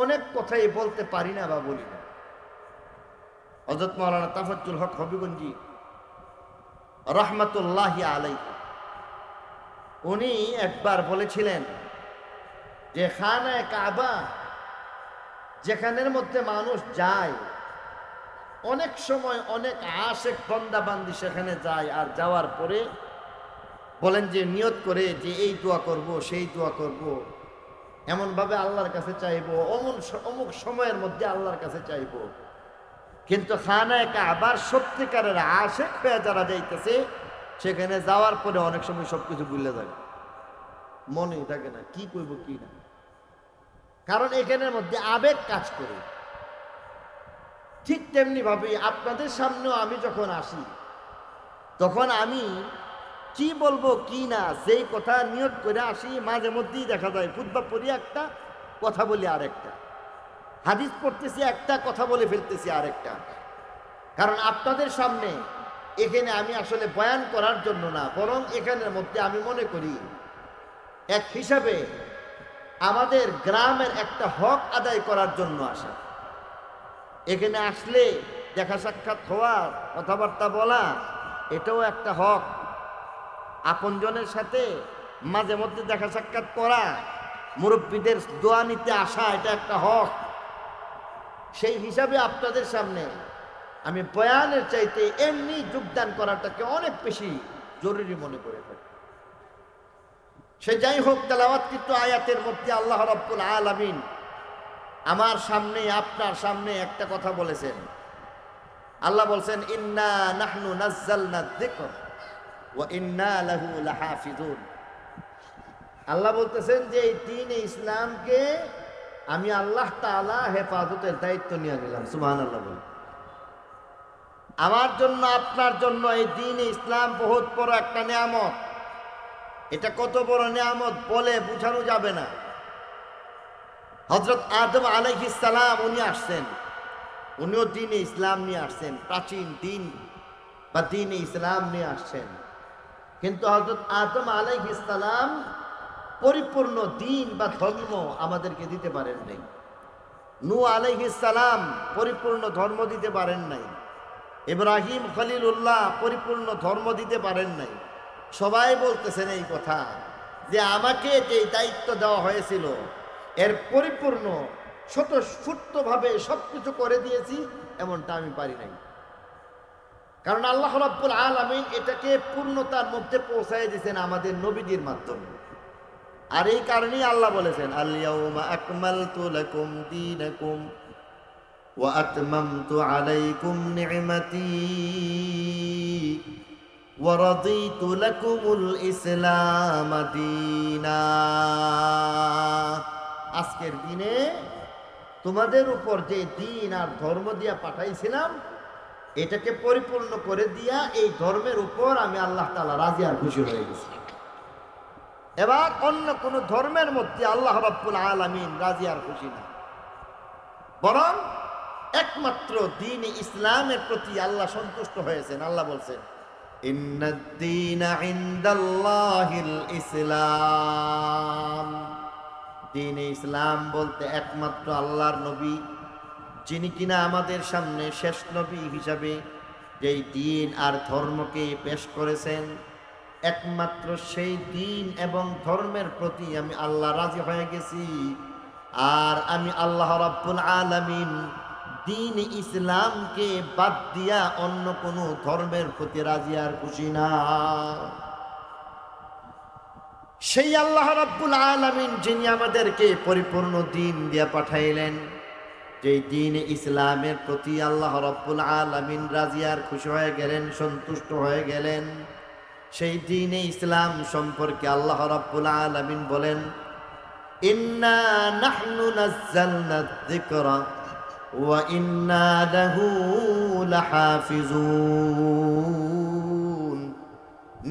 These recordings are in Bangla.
অনেক কথাই বলতে পারি না বা বলি না। হজরত মৌলানা তাফাজ্জুল হক হবিগঞ্জি রহমতুল্লাহ আলাই উনি একবার বলেছিলেন যে খানায় কাবা যেখানের মধ্যে মানুষ যায়, অনেক সময় অনেক আশেক বন্দাবান্দি সেখানে যায় আর যাওয়ার পরে বলেন যে নিয়ত করে যে এই দোয়া করব, সেই দোয়া করব। এমনভাবে আল্লাহর কাছে চাইব, অমন অমুক সময়ের মধ্যে আল্লাহর কাছে চাইব। কিন্তু খানায় আবার সত্যিকারের আশেক হয়ে যারা যাইতেছে, সেখানে যাওয়ার পরে অনেক সময় সবকিছু ভুলে যায়। মনে থাকে না, কি করব কি না। কারণ এখানের মধ্যে আবেগ কাজ করে। ঠিক তেমনি ভাবে আপনাদের সামনেও আমি যখন আসি, তখন আমি কি বলব, কি না সেই কথা নিয়োগ করে আসি, মাঝে মধ্যেই দেখা যায় ফুটবা পড়ি একটা, কথা বলি আরেকটা। হাদিস পড়তেছি একটা, কথা বলে ফেলতেছি আরেকটা। কারণ আপনাদের সামনে এখানে আমি আসলে বয়ান করার জন্য না, বরং এখানের মধ্যে আমি মনে করি, এক হিসাবে আমাদের গ্রামের একটা হক আদায় করার জন্য আসা। এখানে আসলে দেখা সাক্ষাৎ হওয়া, কথাবার্তা বলা, এটাও একটা হক। আপনজনের সাথে মাঝে মধ্যে দেখা সাক্ষাৎ করা, মুরব্বীদের দোয়া নিতে আসা, এটা একটা হক। সেই হিসাবে আপনাদের সামনে আমি বয়ানের চাইতে এমনি যোগদান করাটাকে অনেক বেশি জরুরি মনে করে থাকি। সে যাই হোক তেলাওয়াত কিন্তু আয়াতের মধ্যে আল্লাহ রব্বুল আলামিন আমার সামনে, আপনার সামনে একটা কথা বলেছেন। আল্লাহ বলছেন, ইন্না নাহনু নাজ্জালনা যিকর। আল্লাহ বলতেছেন যে এই দিন ইসলামকে আমি আল্লাহ তাআলা হেফাজতের দায়িত্ব নিয়ে নিলাম, সুবহানাল্লাহ বলে আমার জন্য, আপনার জন্য এই দিন ইসলাম বহুত বড় একটা নিয়ামত। এটা কত বড় নিয়ামত বলে বুঝানো যাবে না। হজরত আদম সালাম উনি আসছেন। উনিও দিনে ইসলাম নিয়ে আসছেন, প্রাচীন দিন বা দিন ইসলাম নিয়ে আসছেন। কিন্তু হজরত আদম ইসলাম পরিপূর্ণ দিন বা ধর্ম আমাদেরকে দিতে পারেন নাই। নু সালাম পরিপূর্ণ ধর্ম দিতে পারেন নাই। ইব্রাহিম খলিলুল্লাহ পরিপূর্ণ ধর্ম দিতে পারেন নাই। সবাই বলতেছেন এই কথা যে আমাকে যে দায়িত্ব দেওয়া হয়েছিল, এর পরিপূর্ণ স্বতঃস্ফূর্তভাবে সব কিছু করে দিয়েছি, এমনটা আমি পারি নাই। কারণ আল্লাহ রাব্বুল আলামিন এটাকে পূর্ণতার মধ্যে পৌঁছায় দিয়েছেন আমাদের নবীদের মাধ্যমে আর এই কারণেই আল্লাহ বলেছেন আলিয়াউমা আকমালতু লাকুম দীনাকুম ওয়া আতমামতু আলাইকুম নি'মাতি ورضيت لكم الإسلام دينا আজকের দিনে তোমাদের উপর যে দিন আর ধর্ম দিয়া পাঠাইছিলাম এটাকে পরিপূর্ণ করে দিয়া এই ধর্মের উপর আমি আল্লাহ তালা রাজি আর খুশি হয়ে গেছি। এবার অন্য কোন ধর্মের মধ্যে আল্লাহ রব্বুল আলামিন রাজি আর খুশি না। বরং একমাত্র দিন ইসলামের প্রতি আল্লাহ সন্তুষ্ট হয়েছেন, আল্লাহ বলছেন ইসলাম। দিন ইসলাম বলতে একমাত্র আল্লাহর নবী যিনি কিনা আমাদের সামনে শেষ নবী হিসাবে যেই দিন আর ধর্মকে পেশ করেছেন, একমাত্র সেই দিন এবং ধর্মের প্রতি আমি আল্লাহ রাজি হয়ে গেছি। আর আমি আল্লাহ রাব্বুল আলামিন দিন ইসলামকে বাদ দিয়া অন্য কোনো ধর্মের প্রতি রাজি আর খুশি না। সেই আল্লাহ রাব্বুল আলামিন যিনি আমাদেরকে পরিপূর্ণ দিন দিয়া পাঠাইলেন যেই দিন ইসলামের প্রতি আল্লাহ রব্বুল আলমিন রাজিয়ার খুশি হয়ে গেলেন, সন্তুষ্ট হয়ে গেলেন, সেই দিনে ইসলাম সম্পর্কে আল্লাহ রব্বুল আলমিন বলেন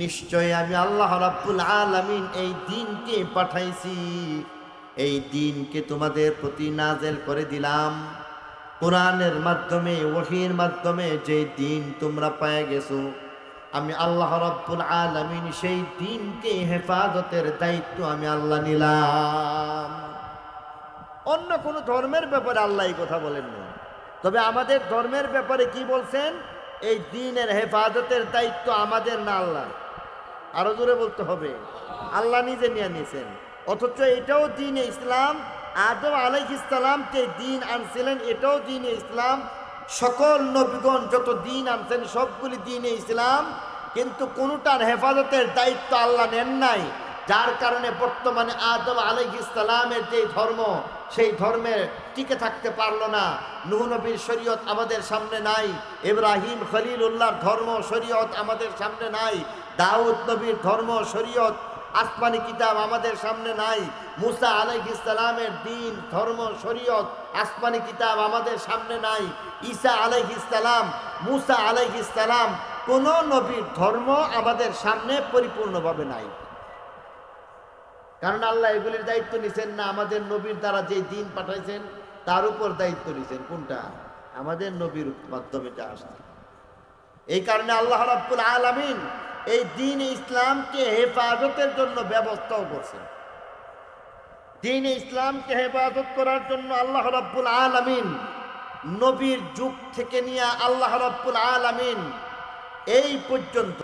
নিশ্চয় আমি আল্লাহ রব্বুল আলমিন এই দিনকে পাঠাইছি। এই দিনকে তোমাদের প্রতি নাজেল করে দিলাম। কোরআনের মাধ্যমে, ওহির মাধ্যমে যে দিন তোমরা পেয়ে গেছো, আমি আল্লাহ রাব্বুল আলামিন সেই দিনকে হেফাজতের দায়িত্ব আমি আল্লাহ নিলাম। অন্য কোনো ধর্মের ব্যাপারে আল্লাহ এই কথা বলেন না। তবে আমাদের ধর্মের ব্যাপারে কি বলছেন? এই দিনের হেফাজতের দায়িত্ব আমাদের না আল্লাহ আরও জোরে বলতে হবে। আল্লাহ নিজে নিয়ে নিয়েছেন। অথচ এটাও দিন ইসলাম। আদম আলাইহ ইসলামকে দিন আনছিলেন, এটাও দিন ইসলাম। সকল নবীগণ যত দিন আনছেন, সবগুলি দিনে ইসলাম। কিন্তু কোনোটার হেফাজতের দায়িত্ব আল্লাহ নেন নাই। যার কারণে বর্তমানে আদম আলাইহ ইসলামের যে ধর্ম, সেই ধর্মের টিকে থাকতে পারল না। নুহ নবীর শরীয়ত আমাদের সামনে নাই। ইব্রাহিম খলিল উল্লাহর ধর্ম শরীয়ত আমাদের সামনে নাই। দাউদ নবীর ধর্ম শরীয়ত আসমানি কিতাব আমাদের সামনে নাই। মুসা আলাইহ ইসলামের দিন, ধর্ম, শরীয়ত আসমানি কিতাব আমাদের সামনে নাই। ঈসা আলাইহ ইসলাম মুসা আলাইহ ইসলাম কোন নবীর ধর্ম আমাদের সামনে পরিপূর্ণভাবে নাই। কারণ আল্লাহ এগুলির দায়িত্ব নিছেন না, আমাদের নবীর দ্বারা যে দিন পাঠাইছেন, তার উপর দায়িত্ব নিছেন। কোনটা? আমাদের নবীর মাধ্যমে যা আসছে। এই কারণে আল্লাহ রাব্বুল আলামিন এই দিন ইসলামকে হেফাজতের জন্য ব্যবস্থাও করছেন দিন ইসলামকে হেফাজত করার জন্য আল্লাহ রব্বুল আলমিন নবীর যুগ থেকে নিয়ে আল্লাহ রব্বুল আলমিন এই পর্যন্ত